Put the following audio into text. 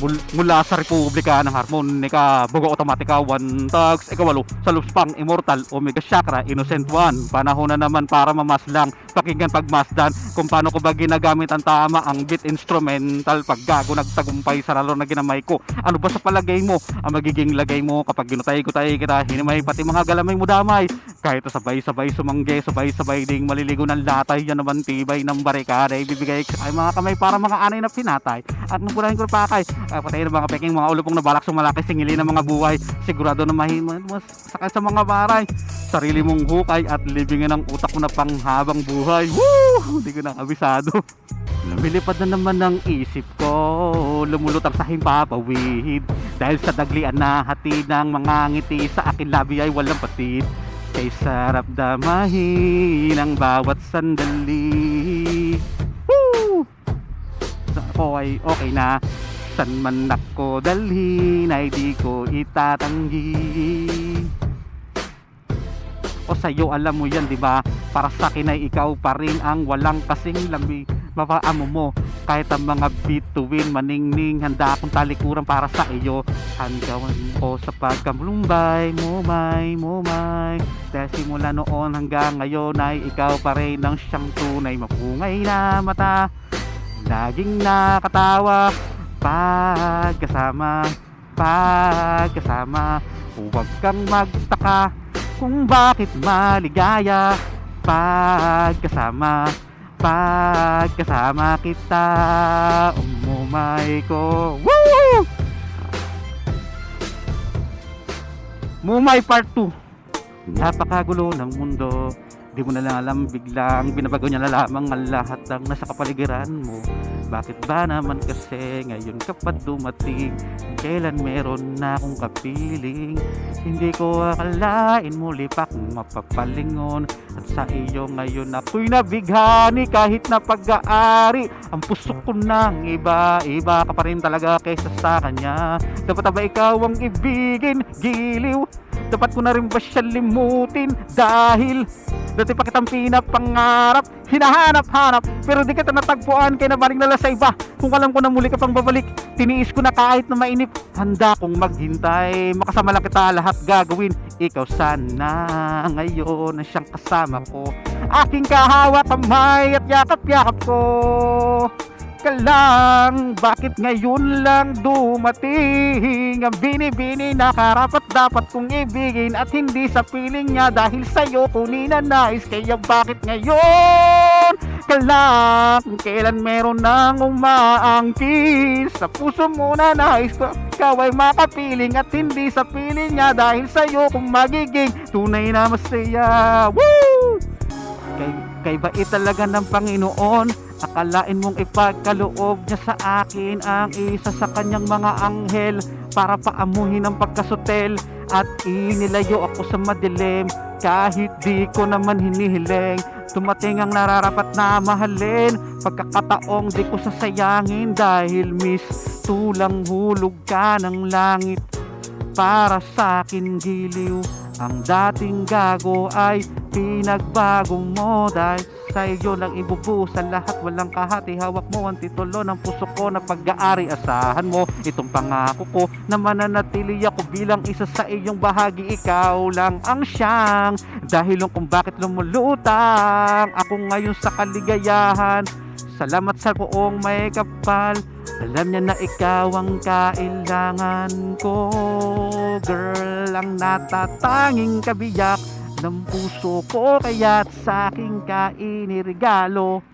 mul- mula sa Republika ng Harmonika, Bugo Automatica, One Tags, ikawalo, sa Lupspang, Immortal, Omega Chakra, Innocent One. Panahon na naman para mamaslang, pakinggan pagmasdan kung paano ko ba ginagamit ang tama ang beat instrumental pag gago nagtagumpay sa lalo na ginamay ko. Ano ba sa palagay mo ang magiging lagay mo kapag ginutay ko tayo kita, hinimay pati mga galamay mo damay. Kahit sabay-sabay sumangge, sabay-sabay ding maliligo ng latay, yan naman tibay ng barikada, ibibigay ay mga kamay para mga anay na pinatay. At nung punahin ko pakay, ay patay ng mga peking mga ulupong na balak sumalaki singili ng mga buhay. Sigurado na mahin mas sakay sa mga baray. Sarili mong hukay at libingin ang utak ko na panghabang buhay. Woo! Hindi ko na kabisado. Lumilipad na naman ang isip ko Lumulutang sa himpapawid Dahil sa daglian na hati ng mga ngiti Sa akin labi ay walang patid Kay sarap damahin ang bawat sandali Woo! Sa ako ay okay na San man ako dalhin ay di ko itatanggi. O sa'yo alam mo yan di ba? Para sa akin ay ikaw pa rin ang walang kasing lamig. Mapaamo mo kahit ang mga bituin maningning handa akong talikuran para sa iyo. Hanggawan ko sa pagkamlumbay mumay mumay. Dahil simula noon hanggang ngayon ay ikaw pa rin ang siyang tunay mapungay na mata. Laging nakatawa pagkasama pagkasama. Huwag kang magtaka kung bakit maligaya. Pagkasama pagkasama kita. Umumay ko. Woo! Mumay part 2 Napakagulo ng mundo Di mo na lang alam biglang binabago niya na lamang ang lahat ng nasa kapaligiran mo. Bakit ba naman kasi ngayon ka dumating? Kailan meron na akong kapiling? Hindi ko akalain muli pa kung mapapalingon. At sa iyo ngayon ako'y nabighani kahit na pag-aari. Ang puso ko nang iba, iba ka pa rin talaga kaysa sa kanya. Dapat ba ikaw ang ibigin, giliw. Dapat ko na rin ba siya limutin? Dahil Dati pa kitang pinapangarap Hinahanap-hanap Pero di kita natagpuan Kaya nabalik na lang sa iba. Kung alam ko na muli ka pang babalik Tiniis ko na kahit na mainip. Handa kong maghintay Makasama lang kita lahat gagawin. Ikaw sana ngayon ang siyang kasama ko. Aking kahawa kamay at yakap-yakap ko ka lang. Bakit ngayon lang dumating Ang binibini na karapat dapat kong ibigin At hindi sa piling niya dahil sa'yo ko ninanais? Kaya bakit ngayon ka lang? Kailan meron nang umaangkin? Sa puso mo na nais ko Ikaw ay makapiling at hindi sa piling niya Dahil sa'yo kung magiging tunay na masaya. Woo! Kay, kay bait talaga ng Panginoon. Akalain mong ipagkaloob niya sa akin ang isa sa kanyang mga anghel para paamuhin ang pagkasutel at inilayo ako sa madilim. Kahit di ko naman hinihiling Tumating ang nararapat na mahalin. Pagkakataong di ko sasayangin dahil miss tulang hulog ka ng langit para sa akin giliw ang dating gago ay pinagbago mo dahil sa iyo lang ibubuhos ang lahat walang kahati. Hawak mo ang titulo ng puso ko na pag-aari. Asahan mo itong pangako ko na mananatili ako bilang isa sa iyong bahagi. Ikaw lang ang siyang dahil kung bakit lumulutang. Ako ngayon sa kaligayahan salamat sa buong may kapal. Alam niya na ikaw ang kailangan ko. Girl, ang natatanging kabiyak ng puso ko Kaya't sa aking kainirigalo